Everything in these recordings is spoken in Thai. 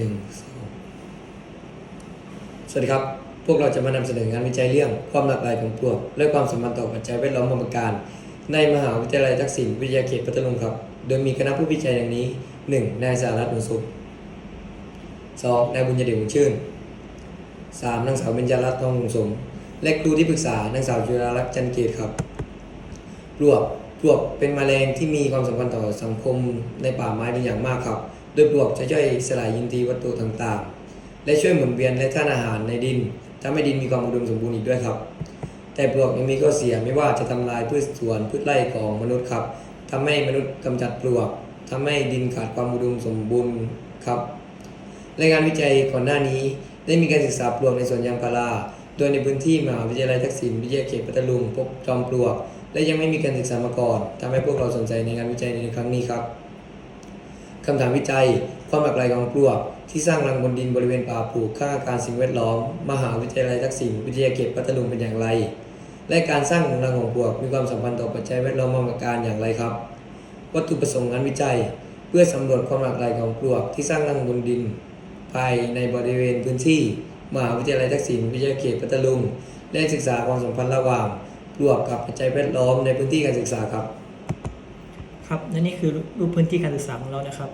หนึ่งสวัสดีครับ พวกเราจะมานำเสนองานวิจัยเรื่องความหลากหลายของปลวก และความสัมพันธ์ต่อปัจจัยแวดล้อมบางประการ ในมหาวิทยาลัยทักษิณวิทยาเขตพัทลุงครับ โดยมีคณะผู้วิจัยอย่างนี้ 1. นายสารัตน์หนุสุข 2. นายบุญยเดชบุญชื่น 3. นางสาวเบญจรัตน์ทองหงสม และครูที่ปรึกษานางสาวจุฬาลักษณ์จันเกตครับปลวกปลวกเป็นแมลงที่มีความสำคัญต่อสังคมในป่าไม้เป็นอย่างมากครับ โดยปลวกจะช่วยสลายอินทรีย์วัตถุต่างๆ และช่วยหมุนเวียนและท่านอาหารในดินทำให้ดินมีความอุดมสมบูรณ์อีกด้วยครับ แต่ปลวกยังมีข้อเสียไม่ว่าจะทำลายพืชสวนพืชไร่ของมนุษย์ครับทำให้มนุษย์กำจัดปลวกทำให้ดินขาดความอุดมสมบูรณ์ครับรายงานวิจัยก่อนหน้านี้ได้มีการศึกษาปลวกในสวนยางพาราโดยในพื้นที่มหาวิทยาลัยทักษิณวิทยาเขตพัทลุงพบจอมปลวก และยังไม่มีการศึกษามาก่อนทำให้พวกเราสนใจในงานวิจัยในครั้งนี้ครับ คำถามวิจัย ความหลากหลายของปลวก ที่สร้างรังบนดินบริเวณป่าปลูกค่าการสิ่งแวดล้อม มหาวิทยาลัยทักษิณวิทยาเขตพัทลุงเป็นอย่างไร และการสร้างรังของปลวกมีความสัมพันธ์ต่อปัจจัยแวดล้อมบางประการอย่างไรครับ วัตถุประสงค์งานวิจัย เพื่อสำรวจความหลากหลายของปลวก ที่สร้างรังบนดิน ภายในบริเวณพื้นที่ มหาวิทยาลัยทักษิณวิทยาเขตพัทลุงและศึกษาความสัมพันธ์ระหว่างปลวกกับปัจจัยแวดล้อมในพื้นที่การศึกษาครับ ครับและนี่คือรูปพื้นที่การศึกษาของเรานะครับ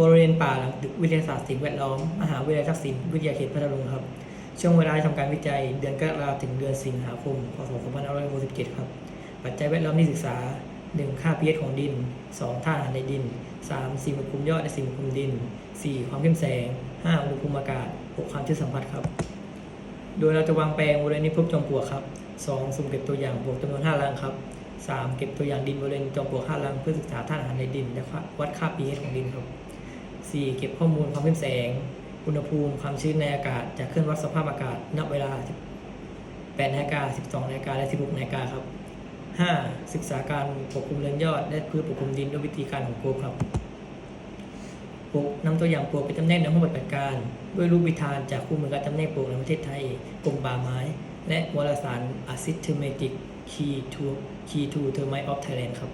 บริเวณป่าหลังตึกวิทยาศาสตร์สิ่งแวดล้อม มหาวิทยาลัยทักษิณวิทยาเขตพัทลุงครับ ช่วงเวลาที่ทำการวิจัยเดือนกรกฎาคมถึงเดือนสิงหาคม พศ 2567 ครับ ปัจจัยแวดล้อมที่ศึกษา 1. ค่า pH ของดิน 2. ท่าอาหารในดิน 3. สิ่งปกคลุมยอดและสิ่งปกคลุมดิน 4. ความเข้มแสง 5. อุณหภูมิอากาศ 6. ความชื้นสัมผัสครับ โดยเราจะวางแปลงบริเวณนี้พบจอมปลวกครับ 2. สุ่มเก็บตัวอย่างบวกจำนวน5รังครับ 3. เก็บตัวอย่างดินบริเวณจอมปลวก5รังเพื่อศึกษาธาตุอาหารในดินและวัดค่า pH ของดินครับ 4. เก็บข้อมูลความเข้มแสง อุณหภูมิ ความชื้นในอากาศ จากเครื่องวัดสภาพอากาศ ณ เวลา 8นาฬิกา12นาฬิกาและ 16นาฬิกาครับ 5. ศึกษาการปกคลุมเรือนยอด และพืชปกคลุมดินด้วยวิธีการของโกลครับ 6. นำตัวอย่างปลวกไปจำแนกในห้องปฏิบัติการ ด้วยรูปวิธานจากคู่มือการจำแนกปลวกในประเทศไทยกรมป่าไม้ และวารสาร A Systematic Key to Key to Termite of Thailand ครับ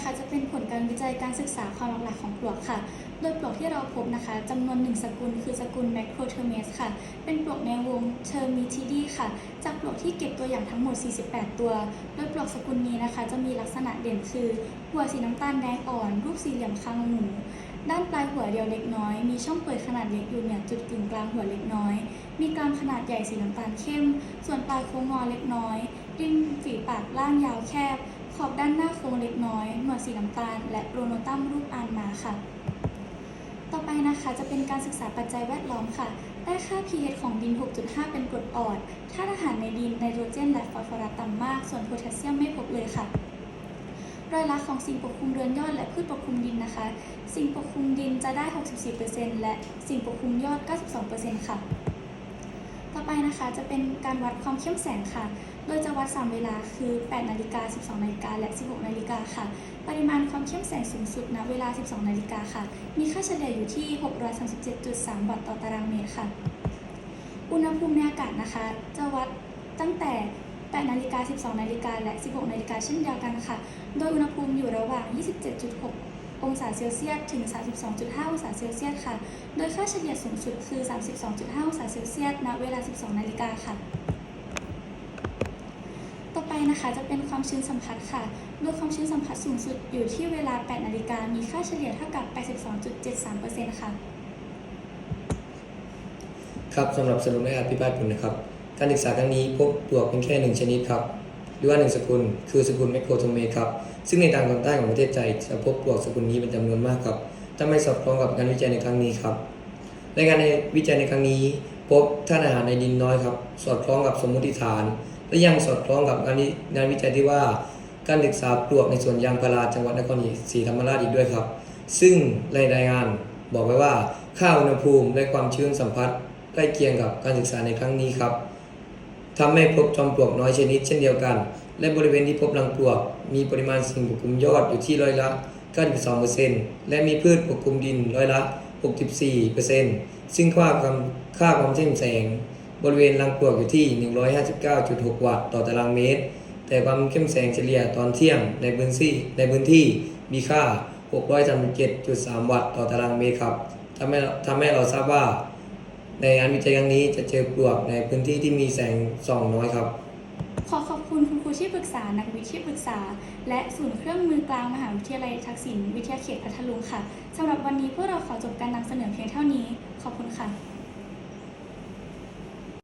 นะคะ จะเป็นผลการวิจัยการศึกษาความหลากหลายของปลวกค่ะ โดยปลวกที่เราพบนะคะจำนวนหนึ่งสกุลคือสกุล Macrotermes ค่ะ เป็นปลวกในวง Termitidae ค่ะ จากปลวกที่เก็บตัวอย่างทั้งหมด 48 ตัว โดยปลวกสกุลนี้นะคะ จะมีลักษณะเด่นคือ หัวสีน้ำตาลแดงอ่อน รูปสี่เหลี่ยมคางหมูด้านปลายหัวเดียวเล็กน้อย มีช่องเปิดขนาดเล็กอยู่เหนือจุดกึ่งกลางหัวเล็กน้อย มีกรามขนาดใหญ่สีน้ำตาลเข้ม ส่วนปลายโค้งงอเล็กน้อย ริมฝีปากล่างยาวแคบ ขอบด้านหน้าโค้งเล็กน้อย หนวดสีน้ำตาล และโปรโนตัมรูปอานมาค่ะ ต่อไปนะคะจะเป็นการศึกษาปัจจัยแวดล้อมค่ะ ได้ค่า pH ของดิน 6.5 เป็นกรดอ่อนธาตุอาหารในดินไนโตรเจนและฟอสฟอรัสต่ำมาก ส่วนโพแทสเซียมไม่พบเลยค่ะรอยละของสิ่งปกคลุมเรือนยอดและพืชปกคลุมดินนะคะ สิ่งปกคลุมดินจะได้ 64%และสิ่งปกคลุมยอด 92%ค่ะต่อ ไปนะคะ จะเป็นการวัดความเข้มแสงค่ะ โดยจะวัด 3 เวลาคือ 8 นาฬิกา 12 นาฬิกา และ 16 นาฬิกาค่ะ ปริมาณความเข้มแสงสูงสุดณเวลา 12 นาฬิกาค่ะ มีค่าเฉลี่ยอยู่ที่ 637.3 วัตต์ต่อตารางเมตรค่ะ อุณหภูมิในอากาศนะคะ จะวัดตั้งแต่ 8 นาฬิกา 12 นาฬิกา และ 16 นาฬิกาเช่นเดียวกันค่ะ โดยอุณหภูมิอยู่ระหว่าง 27.6 องศาเซลเซียสถึง 32.5 องศาเซลเซียสค่ะ โดยค่าเฉลี่ยสูงสุดคือ 32.5 องศาเซลเซียส ณ เวลา 12 นาฬิกาค่ะ ต่อไปนะคะจะเป็นความชื้นสัมผัสค่ะ โดยความชื้นสัมผัสสูงสุดอยู่ที่เวลา 8 นาฬิกา มีค่าเฉลี่ยเท่ากับ 82.73%ค่ะครับสำหรับสรุปในอภิปรายผลนะครับ การศึกษาครั้งนี้พบปลวกเป็นแค่หนึ่งชนิดครับ หรือว่าหนึ่งสกุล คือสกุลแมคโครโทเมครับ ซึ่งในทางตอนใต้ของประเทศไทยจะพบปลวกสกุลนี้เป็นจำนวนมากครับทำให้สอดคล้องกับการวิจัยในครั้งนี้ครับในงานในวิจัยในครั้งนี้ พบท่านอาหารในดินน้อยครับ สอดคล้องกับสมมติฐาน และยังสอดคล้องกับงานงานวิจัยที่ว่า การศึกษาปลวกในสวนยางพาราจังหวัดนครศรีธรรมราชอีกด้วยครับ ซึ่งรายงานบอกไว้ว่าค่าอุณหภูมิและความชื้นสัมผัสใกล้เคียงกับการศึกษาในครั้งนี้ครับ ทำให้พบจอมปลวกน้อยชนิดเช่นเดียวกัน และบริเวณที่พบรังปลวก มีปริมาณสิ่งปกคลุมยอดอยู่ที่ร้อยละ 92%และมีพืชปกคลุมดินร้อยละ 64%ซึ่งค่าความค่าความเข้มแสง บริเวณรังปลวกอยู่ที่ 159.6 วัตต์ต่อตารางเมตร แต่ความเข้มแสงเฉลี่ยตอนเที่ยงในพื้นที่ในพื้นที่มีค่า 637.3 วัตต์ต่อตารางเมตรครับทำให้เราทำให้เราทราบว่า ในงานวิจัยครั้งนี้จะเจอปลวกในพื้นที่ที่มีแสงส่องน้อยครับ ขอขอบคุณคุณครูที่ปรึกษา นักวิทย์ที่ปรึกษา และศูนย์เครื่องมือกลางมหาวิทยาลัยทักษิณวิทยาเขตพัทลุงค่ะสำหรับวันนี้พวกเราขอจบการนำเสนอเพียงเท่านี้ ขอบคุณค่ะ